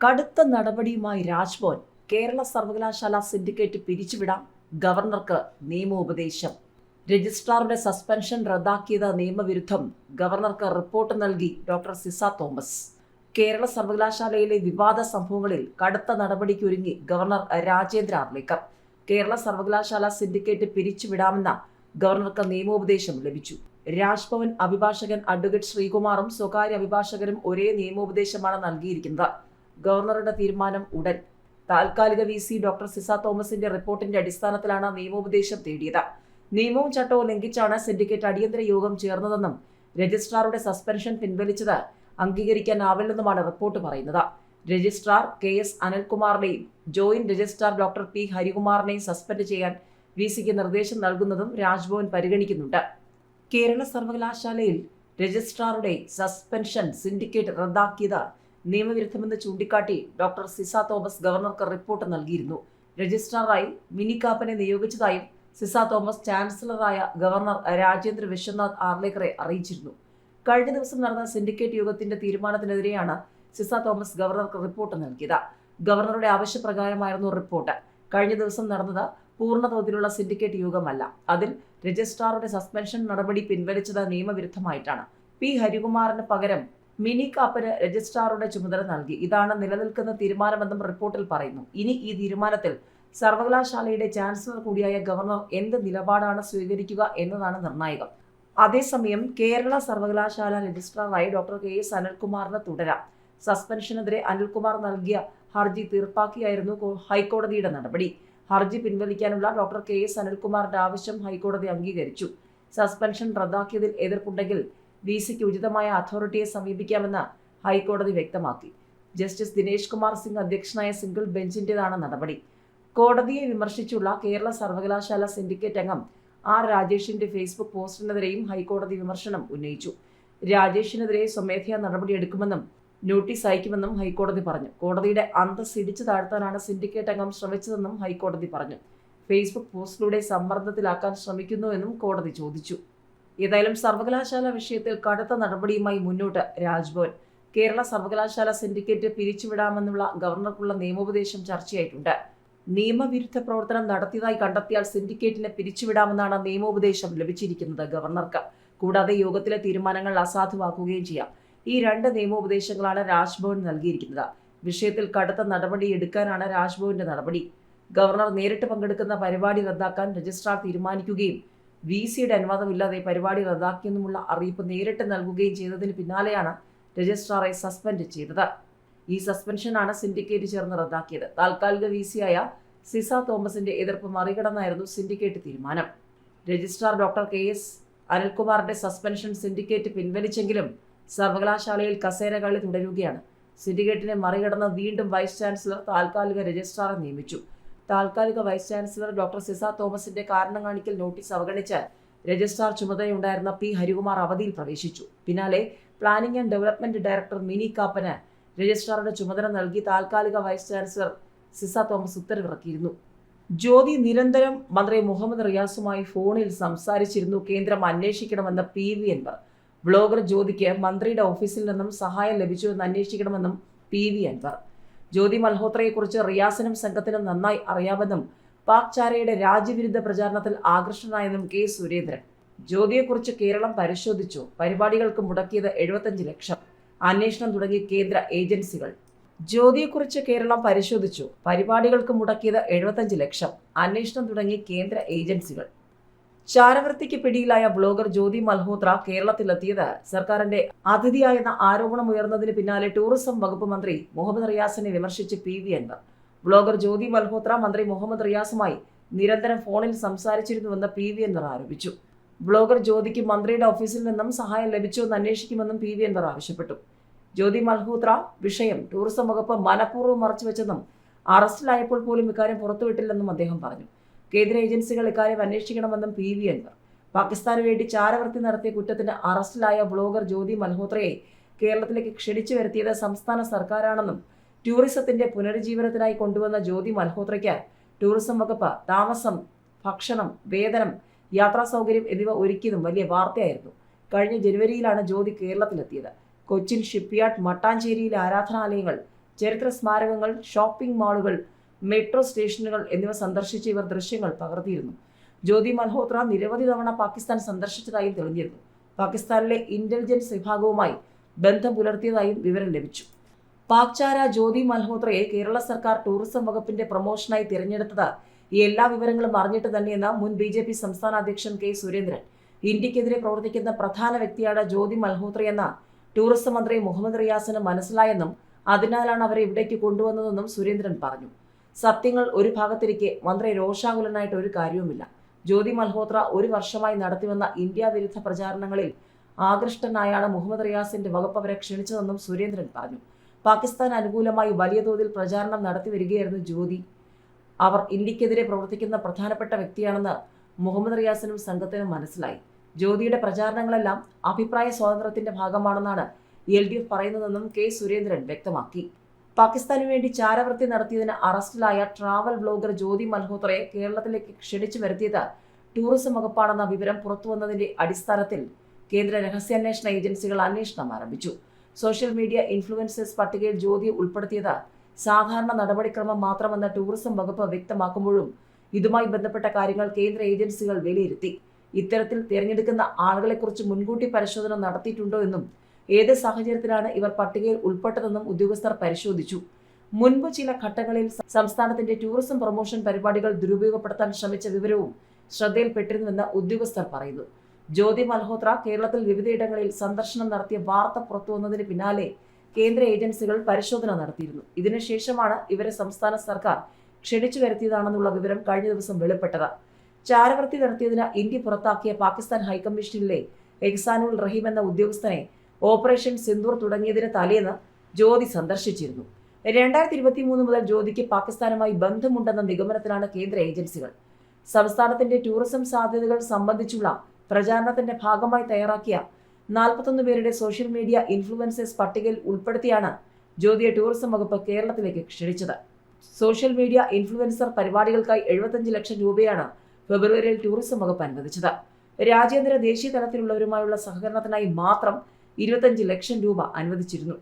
കടുത്ത നടപടിയുമായി രാജ്ഭവൻ കേരള സർവകലാശാല സിൻഡിക്കേറ്റ് പിരിച്ചുവിടാം. ഗവർണർക്ക് നിയമോപദേശം. രജിസ്ട്രാറുടെ സസ്പെൻഷൻ റദ്ദാക്കിയത് നിയമവിരുദ്ധം. ഗവർണർക്ക് റിപ്പോർട്ട് നൽകി ഡോക്ടർ സിസ തോമസ്. കേരള സർവകലാശാലയിലെ വിവാദ സംഭവങ്ങളിൽ കടുത്ത നടപടിക്കൊരുങ്ങി ഗവർണർ രാജേന്ദ്ര ആർലേക്കർ. കേരള സർവകലാശാല സിൻഡിക്കേറ്റ് പിരിച്ചുവിടാമെന്ന ഗവർണർക്ക് നിയമോപദേശം ലഭിച്ചു. രാജ്ഭവൻ അഭിഭാഷകൻ അഡ്വക്കേറ്റ് ശ്രീകുമാറും സ്വകാര്യ അഭിഭാഷകരും ഒരേ നിയമോപദേശമാണ് നൽകിയിരിക്കുന്നത്. ഗവർണറുടെ തീരുമാനം ഉടൻ. താൽക്കാലിക വി സി ഡോക്ടർ സിസ തോമസിന്റെ റിപ്പോർട്ടിന്റെ അടിസ്ഥാനത്തിലാണ് നിയമോപദേശം തേടിയത്. നിയമവും ചട്ടവും ലംഘിച്ചാണ് സിൻഡിക്കേറ്റ് അടിയന്തര യോഗം ചേർന്നതെന്നും രജിസ്ട്രാറുടെ സസ്പെൻഷൻ പിൻവലിച്ചത് അംഗീകരിക്കാനാവില്ലെന്നുമാണ് റിപ്പോർട്ട് പറയുന്നത്. രജിസ്ട്രാർ കെ എസ് അനിൽകുമാറിനെയും ജോയിന്റ് രജിസ്ട്രാർ ഡോക്ടർ പി. ഹരികുമാറിനെയും സസ്പെൻഡ് ചെയ്യാൻ വി സിക്ക് നിർദ്ദേശം നൽകുന്നതും രാജ്ഭവൻ പരിഗണിക്കുന്നുണ്ട്. കേരള സർവകലാശാലയിൽ രജിസ്ട്രാറുടെ സസ്പെൻഷൻ സിൻഡിക്കേറ്റ് റദ്ദാക്കിയത് നിയമവിരുദ്ധമെന്ന് ചൂണ്ടിക്കാട്ടി ഡോക്ടർ സിസ തോമസ് ഗവർണർക്ക് റിപ്പോർട്ട് നൽകിയിരുന്നു. രജിസ്ട്രാറായി മിനി കാപ്പനെ നിയോഗിച്ചതായും സിസ തോമസ് ചാൻസലറായ ഗവർണർ രാജേന്ദ്ര വിശ്വനാഥ് ആർലേക്കറെ അറിയിച്ചിരുന്നു. കഴിഞ്ഞ ദിവസം നടന്ന സിൻഡിക്കേറ്റ് യോഗത്തിന്റെ തീരുമാനത്തിനെതിരെയാണ് സിസ തോമസ് ഗവർണർക്ക് റിപ്പോർട്ട് നൽകിയത്. ഗവർണറുടെ ആവശ്യപ്രകാരമായിരുന്നു റിപ്പോർട്ട്. കഴിഞ്ഞ ദിവസം നടന്നത് പൂർണതോതിലുള്ള സിൻഡിക്കേറ്റ് യോഗമല്ല. അതിൽ രജിസ്ട്രാറുടെ സസ്പെൻഷൻ നടപടി പിൻവലിച്ചത് നിയമവിരുദ്ധമായിട്ടാണ്. പി. ഹരികുമാറിന് പകരം മിനി കാപ്പന് രജിസ്ട്രാറുടെ ചുമതല നൽകി. ഇതാണ് നിലനിൽക്കുന്ന തീരുമാനമെന്നും റിപ്പോർട്ടിൽ പറയുന്നു. ഇനി ഈ തീരുമാനത്തിൽ സർവകലാശാലയുടെ ചാൻസലർ കൂടിയായ ഗവർണർ എന്ത് നിലപാടാണ് സ്വീകരിക്കുക എന്നതാണ് നിർണായകം. അതേസമയം കേരള സർവകലാശാല രജിസ്ട്രാറായി ഡോക്ടർ കെ എസ് അനിൽകുമാറിന് തുടരാം. സസ്പെൻഷനെതിരെ അനിൽകുമാർ നൽകിയ ഹർജി തീർപ്പാക്കിയായിരുന്നു ഹൈക്കോടതിയുടെ നടപടി. ഹർജി പിൻവലിക്കാനുള്ള ഡോക്ടർ കെ എസ് അനിൽകുമാറിന്റെ ആവശ്യം ഹൈക്കോടതി അംഗീകരിച്ചു. സസ്പെൻഷൻ റദ്ദാക്കിയതിൽ എതിർപ്പുണ്ടെങ്കിൽ വി സിക്ക് ഉചിതമായ അതോറിറ്റിയെ സമീപിക്കാമെന്ന് ഹൈക്കോടതി വ്യക്തമാക്കി. ജസ്റ്റിസ് ദിനേശ് കുമാർ സിംഗ് അധ്യക്ഷനായ സിംഗിൾ ബെഞ്ചിന്റേതാണ് നടപടി. കോടതിയെ വിമർശിച്ചുള്ള കേരള സർവകലാശാല സിൻഡിക്കേറ്റ് അംഗം ആർ രാജേഷിന്റെ ഫേസ്ബുക്ക് പോസ്റ്റിനെതിരെയും ഹൈക്കോടതി വിമർശനം ഉന്നയിച്ചു. രാജേഷിനെതിരെ സ്വമേധയാ നടപടിയെടുക്കുമെന്നും നോട്ടീസ് അയക്കുമെന്നും ഹൈക്കോടതി പറഞ്ഞു. കോടതിയുടെ അന്തസ് ഇടിച്ചു താഴ്ത്താനാണ് സിൻഡിക്കേറ്റ് അംഗം ശ്രമിച്ചതെന്നും ഹൈക്കോടതി പറഞ്ഞു. ഫേസ്ബുക്ക് പോസ്റ്റിലൂടെ സമ്മർദ്ദത്തിലാക്കാൻ ശ്രമിക്കുന്നുവെന്നും കോടതി ചോദിച്ചു. ഏതായാലും സർവകലാശാല വിഷയത്തിൽ കടുത്ത നടപടിയുമായി മുന്നോട്ട് രാജ്ഭവൻ. കേരള സർവകലാശാല സിൻഡിക്കേറ്റ് പിരിച്ചുവിടാമെന്നുള്ള ഗവർണർക്കുള്ള നിയമോപദേശം ചർച്ചയായിട്ടുണ്ട്. നിയമവിരുദ്ധ പ്രവർത്തനം നടത്തിയതായി കണ്ടെത്തിയാൽ സിൻഡിക്കേറ്റിനെ പിരിച്ചുവിടാമെന്നാണ് നിയമോപദേശം ലഭിച്ചിരിക്കുന്നത് ഗവർണർക്ക്. കൂടാതെ യോഗത്തിലെ തീരുമാനങ്ങൾ അസാധുവാക്കുകയും ചെയ്യാം. ഈ രണ്ട് നിയമോപദേശങ്ങളാണ് രാജ്ഭവൻ നൽകിയിരിക്കുന്നത്. വിഷയത്തിൽ കടുത്ത നടപടി എടുക്കാനാണ് രാജ്ഭവന്റെ നടപടി. ഗവർണർ നേരിട്ട് പങ്കെടുക്കുന്ന പരിപാടി റദ്ദാക്കാൻ രജിസ്ട്രാർ തീരുമാനിക്കുകയും വി സിയുടെ അനുവാദമില്ലാതെ പരിപാടി റദ്ദാക്കിയെന്നുമുള്ള അറിയിപ്പ് നേരിട്ട് നൽകുകയും ചെയ്തതിന് പിന്നാലെയാണ് രജിസ്ട്രാറെ സസ്പെൻഡ് ചെയ്തത്. ഈ സസ്പെൻഷനാണ് സിൻഡിക്കേറ്റ് ചേർന്ന് റദ്ദാക്കിയത്. താൽക്കാലിക വി സിയായ സിസ തോമസിന്റെ എതിർപ്പ് മറികടന്നായിരുന്നു സിൻഡിക്കേറ്റ് തീരുമാനം. രജിസ്ട്രാർ ഡോക്ടർ കെ എസ് അനിൽകുമാറിന്റെ സസ്പെൻഷൻ സിൻഡിക്കേറ്റ് പിൻവലിച്ചെങ്കിലും സർവകലാശാലയിൽ കസേരകളി തുടരുകയാണ്. സിൻഡിക്കേറ്റിനെ മറികടന്ന് വീണ്ടും വൈസ് ചാൻസലർ താൽക്കാലിക രജിസ്ട്രാറെ നിയമിച്ചു. താൽക്കാലിക വൈസ് ചാൻസലർ ഡോക്ടർ സിസ തോമസിന്റെ കാരണം കാണിക്കൽ നോട്ടീസ് അവഗണിച്ച് രജിസ്ട്രാർ ചുമതലയുണ്ടായിരുന്ന പി ഹരികുമാർ അവധിയിൽ പ്രവേശിച്ചു. പിന്നാലെ planning and development director Mini കാപ്പന് രജിസ്ട്രാറുടെ ചുമതല നൽകി താൽക്കാലിക വൈസ് ചാൻസലർ സിസ തോമസ് ഉത്തരവിറക്കിയിരുന്നു. ജ്യോതി നിരന്തരം മന്ത്രി മുഹമ്മദ് റിയാസുമായി ഫോണിൽ സംസാരിച്ചിരുന്നു. കേന്ദ്രം അന്വേഷിക്കണമെന്ന് പി വി അൻവർ ബ്ലോഗർ ജ്യോതിക്ക് മന്ത്രിയുടെ ഓഫീസിൽ നിന്നും സഹായം ലഭിച്ചുവെന്ന് അന്വേഷിക്കണമെന്നും പി വി അൻവർ ജ്യോതി മൽഹോത്രയെക്കുറിച്ച് റിയാസിനും സംഘത്തിനും നന്നായി അറിയാമെന്നും പാക് ചാരയുടെ രാജ്യവിരുദ്ധ പ്രചാരണത്തിൽ ആകൃഷ്ടനായെന്നും കെ സുരേന്ദ്രൻ. ജ്യോതിയെക്കുറിച്ച് കേരളം പരിശോധിച്ചു. പരിപാടികൾക്ക് മുടക്കിയത് എഴുപത്തഞ്ച് ലക്ഷം. അന്വേഷണം തുടങ്ങി കേന്ദ്ര ഏജൻസികൾ. ജ്യോതിയെക്കുറിച്ച് കേരളം പരിശോധിച്ചു. പരിപാടികൾക്ക് മുടക്കിയത് എഴുപത്തഞ്ച് ലക്ഷം. അന്വേഷണം തുടങ്ങി കേന്ദ്ര ഏജൻസികൾ. ചാരവൃത്തിക്ക് പിടിയിലായ ബ്ലോഗർ ജ്യോതി മൽഹോത്ര കേരളത്തിലെത്തിയത് സർക്കാരിന്റെ അതിഥിയായെന്ന ആരോപണം ഉയർന്നതിന് പിന്നാലെ ടൂറിസം വകുപ്പ് മന്ത്രി മുഹമ്മദ് റിയാസിനെ വിമർശിച്ച് P V Anvar. Blogger Jyothi Malhotra മന്ത്രി മുഹമ്മദ് റിയാസുമായി നിരന്തരം ഫോണിൽ സംസാരിച്ചിരുന്നുവെന്ന് പി വി അൻവർ ആരോപിച്ചു. ബ്ലോഗർ ജ്യോതിക്ക് മന്ത്രിയുടെ ഓഫീസിൽ നിന്നും സഹായം ലഭിച്ചുവെന്ന് അന്വേഷിക്കുമെന്നും പി വി അൻവർ ആവശ്യപ്പെട്ടു. ജ്യോതി മൽഹോത്ര വിഷയം ടൂറിസം വകുപ്പ് മനഃപൂർവം മറച്ചുവെച്ചെന്നും അറസ്റ്റിലായപ്പോൾ പോലും ഇക്കാര്യം പുറത്തുവിട്ടില്ലെന്നും അദ്ദേഹം പറഞ്ഞു. കേന്ദ്ര ഏജൻസികൾ ഇക്കാര്യം അന്വേഷിക്കണമെന്നും പി വി അൻവർ. പാകിസ്ഥാന് വേണ്ടി ചാരവൃത്തി നടത്തിയ കുറ്റത്തിന് അറസ്റ്റിലായ ബ്ലോഗർ ജ്യോതി മൽഹോത്രയെ കേരളത്തിലേക്ക് ക്ഷണിച്ചു വരുത്തിയത് സംസ്ഥാന സർക്കാരാണെന്നും ടൂറിസത്തിന്റെ പുനരുജ്ജീവനത്തിനായി കൊണ്ടുവന്ന ജ്യോതി മൽഹോത്രയ്ക്ക് ടൂറിസം വകുപ്പ് താമസം ഭക്ഷണം വേതനം യാത്രാ സൗകര്യം എന്നിവ ഒരുക്കിയതും വലിയ വാർത്തയായിരുന്നു. കഴിഞ്ഞ ജനുവരിയിലാണ് ജ്യോതി കേരളത്തിലെത്തിയത്. കൊച്ചിൻ ഷിപ്പ്യാർഡ് മട്ടാഞ്ചേരിയിലെ ആരാധനാലയങ്ങൾ ചരിത്ര സ്മാരകങ്ങൾ ഷോപ്പിംഗ് മാളുകൾ മെട്രോ സ്റ്റേഷനുകൾ എന്നിവ സന്ദർശിച്ച് ഇവർ ദൃശ്യങ്ങൾ പകർത്തിയിരുന്നു. ജ്യോതി മൽഹോത്ര നിരവധി തവണ പാകിസ്ഥാൻ സന്ദർശിച്ചതായും തെളിഞ്ഞിരുന്നു. പാകിസ്ഥാനിലെ ഇന്റലിജൻസ് വിഭാഗവുമായി ബന്ധം പുലർത്തിയതായും വിവരം ലഭിച്ചു. പാക്ചാര ജ്യോതി മൽഹോത്രയെ കേരള സർക്കാർ ടൂറിസം വകുപ്പിന്റെ പ്രൊമോഷനായി തിരഞ്ഞെടുത്തത് ഈ എല്ലാ വിവരങ്ങളും അറിഞ്ഞിട്ട് തന്നെയെന്ന് മുൻ ബി ജെ പി സംസ്ഥാന അധ്യക്ഷൻ കെ സുരേന്ദ്രൻ. ഇന്ത്യക്കെതിരെ പ്രവർത്തിക്കുന്ന പ്രധാന വ്യക്തിയാണ് ജ്യോതി മൽഹോത്രയെന്ന ടൂറിസം മന്ത്രി മുഹമ്മദ് റിയാസിന് മനസ്സിലായെന്നും അതിനാലാണ് അവരെ ഇവിടേക്ക് കൊണ്ടുവന്നതെന്നും സുരേന്ദ്രൻ പറഞ്ഞു. സത്യങ്ങൾ ഒരു ഭാഗത്തിരിക്കെ മന്ത്രി രോഷാകുലനായിട്ട് ഒരു കാര്യവുമില്ല. ജ്യോതി മൽഹോത്ര ഒരു വർഷമായി നടത്തിവന്ന ഇന്ത്യ വിരുദ്ധ പ്രചാരണങ്ങളിൽ ആകൃഷ്ടനായാണ് മുഹമ്മദ് റിയാസിന്റെ വകുപ്പ് അവരെ ക്ഷണിച്ചതെന്നും സുരേന്ദ്രൻ പറഞ്ഞു. പാകിസ്ഥാൻ അനുകൂലമായി വലിയ തോതിൽ പ്രചാരണം നടത്തി വരികയായിരുന്നു ജ്യോതി. അവർ ഇന്ത്യക്കെതിരെ പ്രവർത്തിക്കുന്ന പ്രധാനപ്പെട്ട വ്യക്തിയാണെന്ന് മുഹമ്മദ് റിയാസിനും സംഘത്തിനും മനസ്സിലായി. ജ്യോതിയുടെ പ്രചാരണങ്ങളെല്ലാം അഭിപ്രായ സ്വാതന്ത്ര്യത്തിന്റെ ഭാഗമാണെന്നാണ് എൽ ഡി എഫ് പറയുന്നതെന്നും കെ സുരേന്ദ്രൻ വ്യക്തമാക്കി. പാകിസ്ഥാനു വേണ്ടി ചാരവൃത്തി നടത്തിയതിന് അറസ്റ്റിലായ ട്രാവൽ ബ്ലോഗർ ജ്യോതി മൽഹോത്രയെ കേരളത്തിലേക്ക് ക്ഷണിച്ചു വരുത്തിയത് ടൂറിസം വകുപ്പാണെന്ന വിവരം പുറത്തുവന്നതിന്റെ അടിസ്ഥാനത്തിൽ കേന്ദ്ര രഹസ്യാന്വേഷണ ഏജൻസികൾ അന്വേഷണം ആരംഭിച്ചു. സോഷ്യൽ മീഡിയ ഇൻഫ്ലുവൻസേഴ്സ് പട്ടികയിൽ ജ്യോതി ഉൾപ്പെടുത്തിയത് സാധാരണ നടപടിക്രമം മാത്രമെന്ന് ടൂറിസം വകുപ്പ് വ്യക്തമാക്കുമ്പോഴും ഇതുമായി ബന്ധപ്പെട്ട കാര്യങ്ങൾ കേന്ദ്ര ഏജൻസികൾ വിലയിരുത്തി. ഇത്തരത്തിൽ തിരഞ്ഞെടുക്കുന്ന ആളുകളെക്കുറിച്ച് മുൻകൂട്ടി പരിശോധന നടത്തിയിട്ടുണ്ടോ എന്നും ഏത് സാഹചര്യത്തിലാണ് ഇവർ പട്ടികയിൽ ഉൾപ്പെട്ടതെന്നും ഉദ്യോഗസ്ഥർ പരിശോധിച്ചു. മുൻപ് ചില ഘട്ടങ്ങളിൽ സംസ്ഥാനത്തിന്റെ ടൂറിസം പ്രൊമോഷൻ പരിപാടികൾ ദുരുപയോഗപ്പെടുത്താൻ ശ്രമിച്ച വിവരവും ശ്രദ്ധയിൽപ്പെട്ടിരുന്നുവെന്ന് ഉദ്യോഗസ്ഥർ പറയുന്നു. ജ്യോതി മൽഹോത്ര കേരളത്തിൽ വിവിധയിടങ്ങളിൽ സന്ദർശനം നടത്തിയ വാർത്ത പുറത്തുവന്നതിന് പിന്നാലെ കേന്ദ്ര ഏജൻസികൾ പരിശോധന നടത്തിയിരുന്നു. ഇതിനുശേഷമാണ് ഇവരെ സംസ്ഥാന സർക്കാർ ക്ഷണിച്ചു വരുത്തിയതാണെന്നുള്ള വിവരം കഴിഞ്ഞ ദിവസം വെളിപ്പെട്ടത്. ചാരവൃത്തി നടത്തിയതിന് ഇന്ത്യ പുറത്താക്കിയ പാകിസ്ഥാൻ ഹൈക്കമ്മീഷനിലെ എഹ്സാനുൾ റഹീം എന്ന ഉദ്യോഗസ്ഥനെ ഓപ്പറേഷൻ സിന്ദൂർ തുടങ്ങിയതിന് തലേന്ന് ജ്യോതി സന്ദർശിച്ചിരുന്നു. രണ്ടായിരത്തി ഇരുപത്തി മൂന്ന് മുതൽ ജ്യോതിക്ക് പാകിസ്ഥാനുമായി ബന്ധമുണ്ടെന്ന നിഗമനത്തിലാണ് കേന്ദ്ര ഏജൻസികൾ. സംസ്ഥാനത്തിന്റെ ടൂറിസം സാധ്യതകൾ സംബന്ധിച്ചുള്ള പ്രചാരണത്തിന്റെ ഭാഗമായി തയ്യാറാക്കിയ നാൽപ്പത്തൊന്ന് പേരുടെ സോഷ്യൽ മീഡിയ ഇൻഫ്ലുവൻസേഴ്സ് പട്ടികയിൽ ഉൾപ്പെടുത്തിയാണ് ജ്യോതിയെ ടൂറിസം വകുപ്പ് കേരളത്തിലേക്ക് ക്ഷണിച്ചത്. സോഷ്യൽ മീഡിയ ഇൻഫ്ലുവൻസർ പരിപാടികൾക്കായി എഴുപത്തഞ്ച് ലക്ഷം രൂപയാണ് ഫെബ്രുവരിയിൽ ടൂറിസം വകുപ്പ് അനുവദിച്ചത്. രാജ്യാന്തര ദേശീയ തലത്തിലുള്ളവരുമായുള്ള സഹകരണത്തിനായി മാത്രം ഇരുപത്തഞ്ച് ലക്ഷം രൂപ അനുവദിച്ചിരുന്നു.